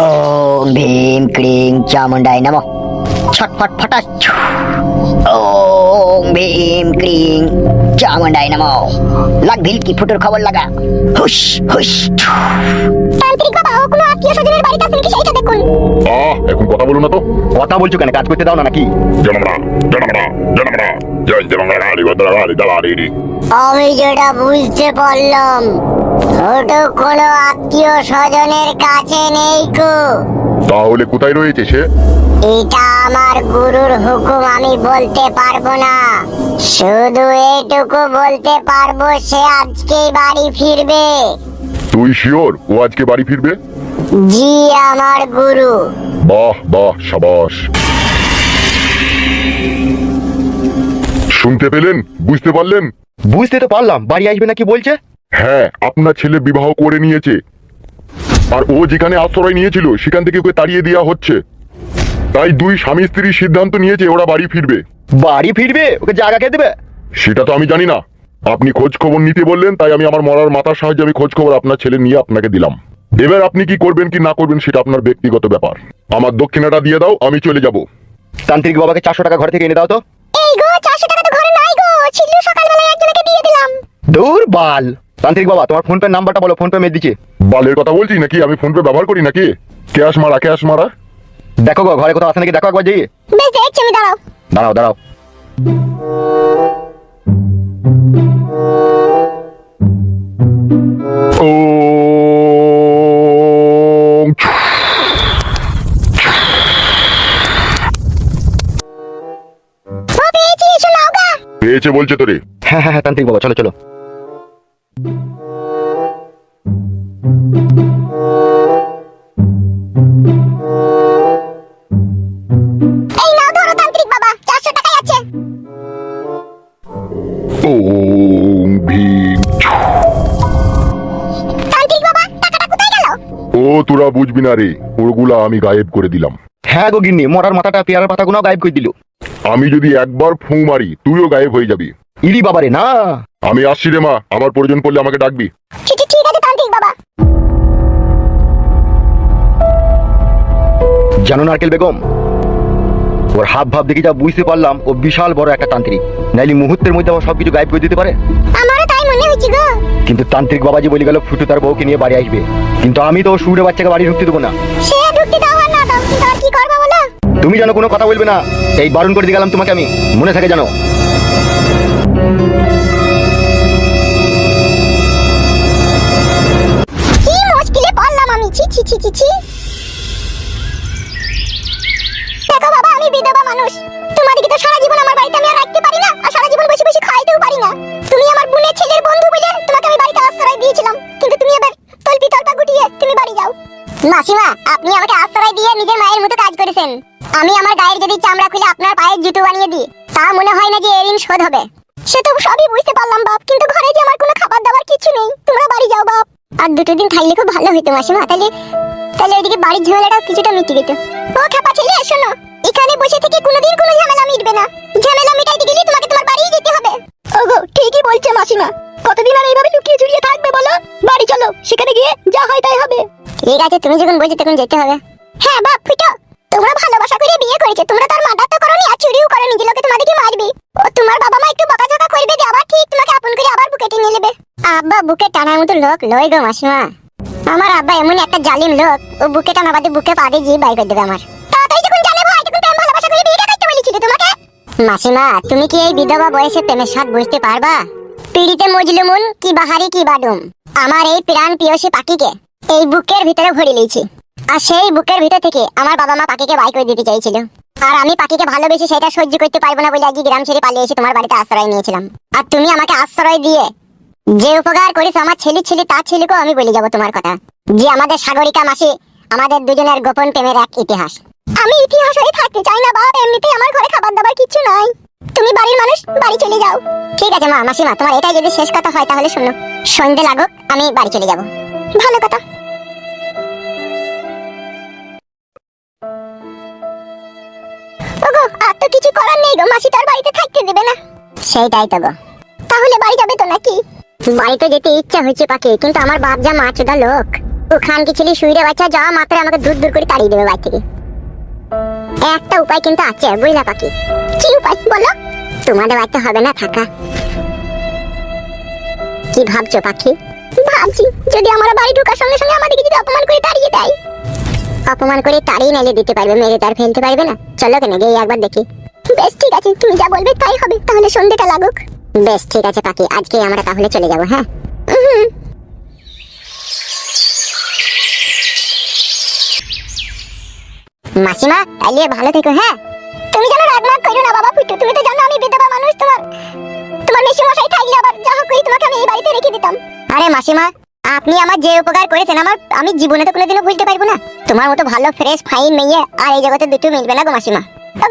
ওম ভীম ক্রিং চামুন্ডাই নম। ছটফট ফটাচ্ছ ওম ভীম ক্রিং চামুন্ডাই নম। লাগ ভিলকি ফুটোর খবর লাগা। হুস হুস তান্ত্রিক বাবা ও কোনো আত্মীয় স্বজনের বাড়িতে আছেন কি সেইটা দেখুন। আহ এখন কথা বলো না তো। কথা বলছো কেন? কাজ করতে দাও না নাকি? জনমরা জনমরা জনমরা জয় দাঁড়ি আমি যেটা বুঝতে পারলাম ছোট কোনো আত্মীয় স্বজনের কাছে নেই কো। তাহলে কোথায় রয়েছে সে? এটা আমার গুরুর হুকুম আমি বলতে পারব না। শুধু এটুকু বলতে পারব সে আজকেই বাড়ি ফিরবে। তুই শিওর ও আজকে বাড়ি ফিরবে? জি আমার গুরু। বাহ বাহ সাবাস। শুনতে পেলেন? বুঝতে পারলেন? বুঝতে তো পারলাম। বাড়ি আসবে নাকি বলছে? হ্যাঁ আপনার ছেলে বিবাহ করে নিয়েছে। আর ও যেখানে আশ্রয় নিয়েছিল সেখান থেকে ওকে তাড়িয়ে দেওয়া হচ্ছে। তাই দুই স্বামী স্ত্রীর সিদ্ধান্ত নিয়েছে ওরা বাড়ি ফিরবে। বাড়ি ফিরবে? ওকে জায়গা কে দেবে? সেটা তো আমি জানি না। আপনি খোঁজ খবর নিতে বললেন তাই আমি আমার মরার মাথার সাহায্যে আমি খোঁজ খবর আপনার ছেলে নিয়ে আপনাকে দিলাম। এবার আপনি কি করবেন কি না করবেন সেটা আপনার ব্যক্তিগত ব্যাপার। আমার দক্ষিণাটা দিয়ে দাও আমি চলে যাব। তান্ত্রিক বাবাকে চারশো টাকা ঘর থেকে এনে দাও তো। এই গো চারশো টাকা তো ঘরে নাই গো। ছিল সকালবেলায় একজনকে দিয়ে দিলাম। দূর বাল। তান্ত্রিক বাবা তোমার ফোন পে নাম্বারটা বলো ফোন পে মেয়ে দিচ্ছি। বালের কথা বলছি নাকি? আমি ফোন পে ব্যবহার করি নাকি? ক্যাশ মারা ক্যাশ মারা? দেখো গো ঘরে কোথাও আছে নাকি? দেখো একবার যেয়ে। বেশ দেখছি আমি দাঁড়াও। দাঁড়াও দাঁড়াও। পেয়েছে বলছে তোরে। হ্যাঁ হ্যাঁ হ্যাঁ তান্ত্রিক বাবা চলো চলো। ওম ভীম ও তোরা বুঝবি না রে ওগুলা আমি গায়েব করে দিলাম। হ্যাঁ গো গিন্নি মরার মাথাটা পেয়ারার পাতাগুলো গায়েব করে দিল। আমি যদি একবার ফু মারি তুইও গায়েব হয়ে যাবি। ইরি বাবারে না। আমি আসছি রে মা আমার প্রয়োজন পড়লে আমাকে ডাকবি। ঠিক আছে তান্ত্রিক বাবা জানো নারকেল বেগম ওর হাব ভাব দেখে যা বুঝতে পারলাম ও বিশাল বড় একটা তান্ত্রিক। নাইলে মুহূর্তের মধ্যে আমার সবকিছু গায়েব করে দিতে পারে? আমারও তাই মনে হচ্ছে গো। কিন্তু তান্ত্রিক বাবাজি বলে গেল ফুটু তার বউকে নিয়ে বাড়ি আসবে। কিন্তু আমি তো সুরে বাচ্চাকে বাড়ি ঢুকতে দেবো না। সে ঢুকতে দাও আর না দাও কিন্তু আর কি করব বলো? তুমি জানো কোনো কথা বলবে না। এই বারণ করে দিয়ে গেলাম তোমাকে আমি। মনে থাকে জানো। কি মুশকিলে পড়লাম আমি? ছি ছি ছি ছি ছি। বিধবা মানুষ। তোমাদেরকে তো সারা জীবন আমার বাড়িতে আমি আর রাখতে পারি না আর সারা জীবন বসে বসে খাইতেও পারি না। তুমি আমার বোনের ছেলের বন্ধু বলে তোমাকে আমি বাড়িতে আশ্রয় দিয়েছিলাম কিন্তু তুমি এবার তলপি তলপা গুটিয়ে তুমি বাড়ি যাও। মাসিমা আপনি আমাকে আশ্রয় দিয়ে নিজের মায়ের মতো কাজ করেছেন। আমি আমার গায়ের যদি চামড়া খুলে আপনার পায়ের জুতো বানিয়ে দিই তা মনে হয় না যে এর ঋণ শোধ হবে। সে তো সবই বুঝতে পারলাম বাপ কিন্তু ঘরে যে আমার কোনো খাবার দাবার কিছু নেই তোমরা বাড়ি যাও বাপ। আর দুটো দিন থাকলে খুব ভালো হতো মাসিমা তাহলে তাহলে ওইদিকে বাড়ির ঝামেলাটাও কিছুটা মিটে যেত ও খেপা ছেলে শোনো। এখানে বসে থেকে কোনোদিন কোনো ঝামেলা মিটবে না। ঝামেলা মিটাইতে গেলে তোমাকে তোমার বাড়িই যেতে হবে। ওগো ঠিকই বলছে মাসিমা। কতদিন আর এইভাবে লুকিয়ে চুরিয়ে থাকবে বলো? বাড়ি চলো সেখানে গিয়ে যা হয় তাই হবে। ঠিক আছে তুমি যখন বলছো তখন যেতে হবে। হ্যাঁ বাপ ফুটো। তোমরা ভালোবাসা করে বিয়ে করেছ। তোমরা তার মার্ডার তো করনি আর চুরিও করনি। যে লোকে তোমাদেরকে মারবে। ও তোমার বাবা মা একটু বকাঝকা করবে দিয়ে আবার ঠিক তোমাকে আপন করে আবার বুকে টেনে নেবে। আব্বা বুকে টানার মতো লোক লই গো মাসিমা। আমার আব্বা এমন একটা জালিম লোক। ও বুকে টানা বাদে বুকে পা দিয়ে বাই করে দেবে আমার। মাসিমা, তুমি কি এই বিধবা বয়সে প্রেমের স্বাদ বুঝতে পারবা? পিড়িতে মজলুমুন কি বাহারি, কি বাডুম আমার এই প্রাণ পিয়সী পাখিকে এই বুকের ভিতরে ভরে লিয়েছি আর সেই বুকের ভিতর থেকে আমার বাবা মা পাখিকে বাই করে দিতে চাইছিল। আর আমি পাখিকে ভালোবেসে সেটা সহ্য করতে পারব না বলে আজকে গ্রাম ছেড়ে পালিয়ে এসে তোমার বাড়িতে আশ্রয় নিয়েছিলাম। আর তুমি আমাকে আশ্রয় দিয়ে যে উপকার করিস আমার ছেলে ছেলে, তার ছেলেকেও আমি বলে যাব তোমার কথা। যে আমাদের সাগরিকা মাসি, আমাদের দুজনের গোপন প্রেমের এক ইতিহাস। আমি ইতিহাস হয়ে থাকতে চাই না বাবা এমনিতেই আমার ঘরে খাবার দাবার কিছু নাই। তুমি বাড়ির মানুষ, বাড়ি চলে যাও। ঠিক আছে, মা, মাসিমা, তোমার এটাই যদি শেষ কথা হয়, তাহলে শোনো। সন্ধে লাগুক, আমি বাড়ি চলে যাব। ভালো কথা। আর তো কিছু করার নেই বাড়িতে থাকতে দেবে না। তাহলে বাড়ি যাবে বাড়িতে যেতে ইচ্ছা পাখি কিন্তু আমার বাপ যা মাছুদা লোক। ও খান কি ছেলে শুইরে বাচ্চা যাওয়া মাত্র আমাকে দূর দূর করে তাড়িয়ে দেবে বাড়ি থেকে। একটা উপায় কিন্তু আছে, বুঝলা পাখি। কি উপায় বলো? তোমাদের বাড়িতে হবে না থাকা। কি ভাবছ পাখি? ভাবছি, যদি আমার বাড়ি ঢোকার সঙ্গে সঙ্গে আমাদেরকে যদি অপমান করে তাড়িয়ে দেয়। অপমান করে তাড়িয়ে নাইলে দিতে পারবে, মেরে তার ফেলতে পারবে না। চলো কেন, গিয়ে একবার দেখি। বেশ, ঠিক আছে, তুমি যা বলবে তাই হবে, তাহলে সন্ধ্যেটা লাগুক। বেশ, ঠিক আছে পাখি আজকে আমরা তাহলে চলে যাব হ্যাঁ? মাসিমা তাইলে ভালো থেকো হ্যাঁ? তুমি যেন রাগ মাগ করো না, বাবা ফুটু তুমি তো জানো আমি বিধবা মানুষ তোমার। তোমার মেশি মশাই থাকলে আবার যা করি, তোমাকে আমি এই বাড়িতে রেখে দিতাম। আরে মাসিমা, আপনি আমার যে উপকার করেছেন, আমার, আমি জীবনে তো কোনোদিনও ভুলতে পারব না। তোমার মতো ভালো ফ্রেশ ফাইন মেয়ে আর এই জগতে দুটো মিলবে না গো মাসিমা।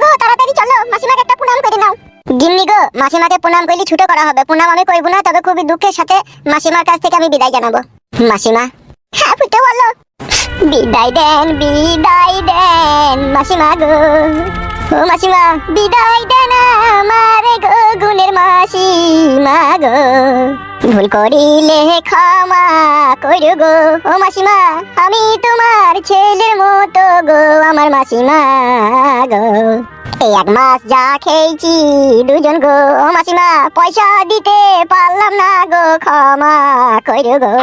গো তাড়াতাড়ি চলো, মাসিমাকে একটা প্রণাম করে নাও। গিন্নি গো, মাসিমাকে প্রণাম করলে ছুটো করা হবে, প্রণাম আমি করব না, তবে খুবই দুঃখের সাথে মাসিমার কাছ থেকে আমি বিদায় জানাব। মাসিমা হ্যাঁ ফুটে বলো। বিদায় দেন বিদায় দেন, মাসিমা গো। ও মাসিমা, বিদায় দেন আমার গো গুণের মাসিমা গো। ভুল করিলে ক্ষমা করো গো। ও মাসিমা, আমি তোমার ছেলের মতো গো, আমার মাসিমা গো। এই এক মাস যা খেয়েছি দুজন গো। ও মাসিমা, পয়সা দিতে পারলাম না গো, ক্ষমা করো গো।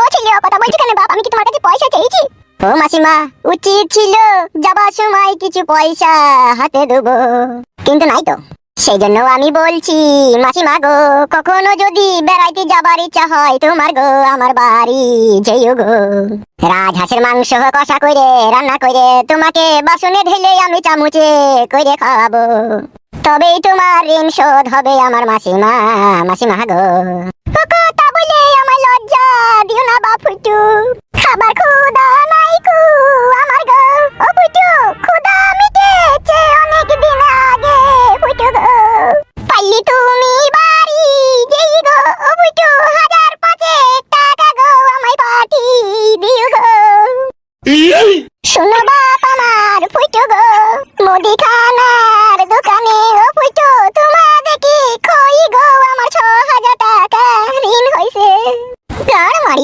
ও ছিল কথা বলছি কেন বাপ, আমি কি তোমার কাছে পয়সা চেয়েছি? ও মাসিমা, উচিত ছিল যাবার সময় কিছু পয়সা হাতে দেবো। কিন্তু নাই তো। সেই জন্য আমি বলছি, মাসিমা গো, কখনো যদি বেড়াইতে যাবার ইচ্ছা হয় তোমার গো, আমার বাড়ি যেও গো। রাজহাঁসের মাংস, কষা করে রান্না করে তোমাকে বাসনে ঢেলে আমি চামচে করে খাওয়াবো তবেই তোমার ঋণ শোধ হবে আমার মাসিমা মাসিমা গো। লজ্জা দিও না বাপুটু খাবার খুদা নাই কু আমার গো। ও খুদা মিটেছে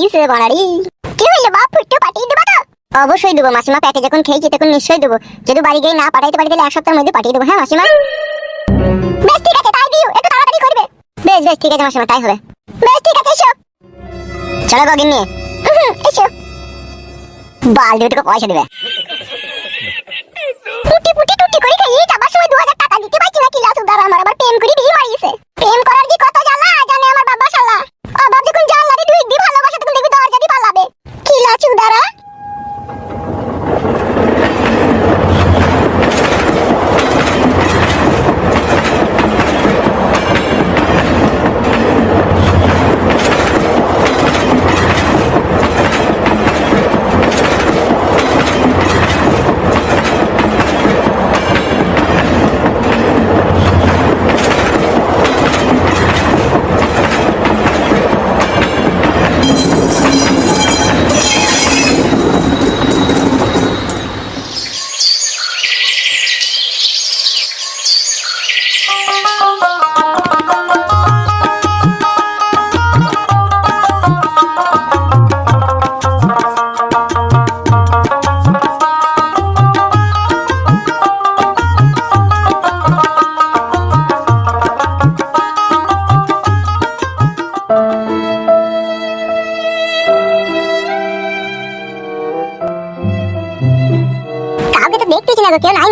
মারিছে বাড়ারি কি হইল বাপ? ফুটো পাঠিয়ে দেবো তো। অবশ্যই দেবো, মাসিমা প্যাকে যখন খেয়েছি, তখন নিশ্চয়ই দেবো। যদি বাড়ি গিয়ে না পাঠাইতে পারি, তাহলে এক সপ্তাহের মধ্যে পাঠিয়ে দেবো হ্যাঁ মাসিমা? বেশ, ঠিক আছে, তাই দিও, একটু তাড়াতাড়ি করবে। বেশ বেশ, ঠিক আছে, মাসিমা, তাই হবে। বেশ, ঠিক আছে, এসো। চলো গগিন নিয়ে এসো। বাল দুটোকে পয়সা দেবে।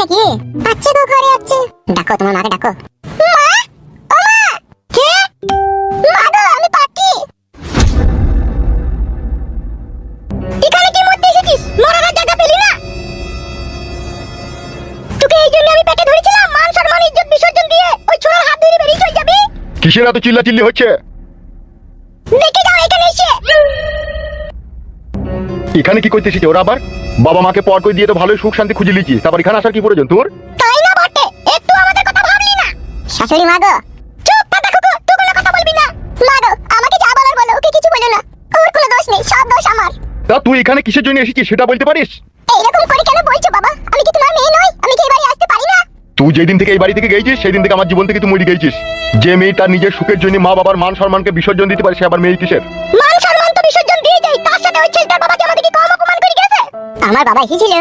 নাকি আচ্ছা গো ঘরে আছে। ডাকো তোমার মাকে ডাকো। মা? ও মা! কে? মা গো আমি পাটি এখানে কি মরতে এসেছিস? মরার জায়গা পেলি না? তোকে এই জন্য আমি পেটে ধরেছিলাম মান সম্মান ইজ্জত বিসর্জন দিয়ে। ওই ছোড়ার হাত ধরে বেরিয়ে চলে যাবি। কিসের এত চিল্লা চিল্লি হচ্ছে? দেখে যাও এখানে এসে। এখানে কি করতে এসেছে ওরা আবার? বাবা মাকে পর করে দিয়ে তো ভালোই সুখ শান্তি খুঁজে লিখি তারপর এখানে আসার কি প্রয়োজন তোর? তাই না বটে? একটু আমাদের কথা ভাবলি না। শাশুড়ি মা গো চুপ পাতা কুকু তুই কোনো কথা বলবি না। মা গো আমাকে যা বলার বলো ওকে কিছু বলো না। ওর কোনো দোষ নেই সব দোষ আমার। তা তুই এখানে কিসের জন্য এসেছিস সেটা বলতে পারিস? এইরকম করে কেন বলছো বাবা? আমি কি তোমার মেয়ে নই? আমি কি এই বাড়ি আসতে পারি না? তুই যেদিন থেকে এই বাড়ি থেকে গেছিস সেই দিন থেকে আমার জীবন থেকে তুই মরে গেছিস। যে মেয়ে তার নিজের সুখের জন্য মা বাবার মান সম্মানকে বিসর্জন দিতে পারে সে আবার মেয়ে কিসের? মান আমার বাবা এসেছিল।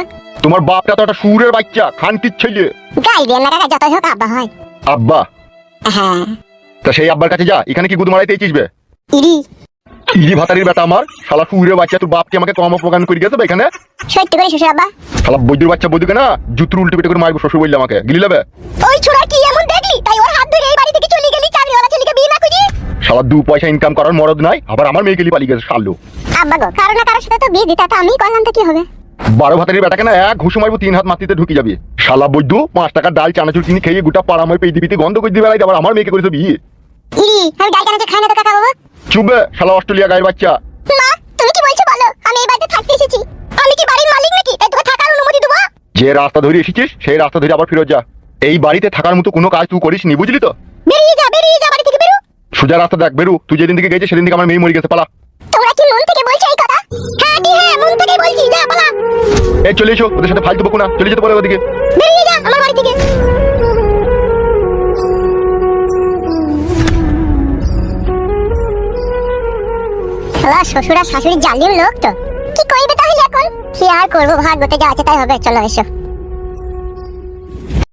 তোমার বাপটা তো একটা সুরের বাচ্চা খানকির ছেলে। গাই দিয়ে না কাকা যতই হোক আব্বা হয়। আব্বা? হ্যাঁ। তা সেই আব্বার কাছে যা এখানে কি গুদ মারাইতে চিসবে ইরি। ইরি ভাতারির বেটা আমার। শালা সুরের বাচ্চা তোর বাপকে আমাকে কম অপমান করে গেছে এখানে? সত্যি করে শ্বশুর আব্বা। শালা বৈদ্যুর বাচ্চা বৈদ্যুকে না জুতুর উল্টে পেটে করে মারবো শ্বশুর বললে আমাকে। গিলি নেবে ওই ছোড়া কি এমন দেখলি? তাই ওর হাত ধরে এই বাড়ি থেকে চলে গেলি চাকরিওয়ালা ছেলেকে বিয়ে না করি শালা দু পয়সা ইনকাম করার মরদ নাই আবার আমার মেয়ে গেলি পালিয়ে গেছে শালু। আব্বা গো কারও না কারোর সাথে তো বিয়ে দিতে তো আমি করলাম তো কি হবে? বারো ভাতারির বেটাকে না এক ঘুষো মারবো তিন হাত মাটিতে ঢুকে যাবে। শালা বৈদ্য পাঁচ টাকার ডাল চানাচুর কিনে খেয়ে গোটা পাড়া আমার পেয়ে দিবিতে গন্ধ করে দিবে আবার আমার মেয়েকে করেছে বিয়ে। ইরি আমি ডাল কেন খাই না তো কাকা বাবু। চুপবে শালা অস্ট্রেলিয়া গায়ের বাচ্চা। মা তুমি কি বলছো বলো? আমি এই বাড়িতে থাকতে এসেছি। আমি কি বাড়ির মালিক নাকি? তাই তোকে থাকার অনুমতি দেবো? যে রাস্তা ধরে এসেছিস সেই রাস্তা ধরে আবার ফেরত যা। এই বাড়িতে থাকার মতো কোনো কাজ তুই করিস নি বুঝলি তো? বেরিয়ে যা বেরিয়ে যা বাড়ি থেকে বেরো। সোজা রাস্তা দেখ বেরু। তুই যেদিন থেকে গেছিস সেদিন থেকে আমার মেয়ে মরে গেছে পালা। তোমরা কি মন থেকে বলছো এই এই, চলে এসো, ওদের সাথে ফালতু বকো না, চলে যেতে পারো ওদিকে। শাশুড়ি জালিম লোক তো। কি করবে তাহলে এখন? কি আর করব? ভাগ্যতে যা আছে তাই হবে, চলো এসো।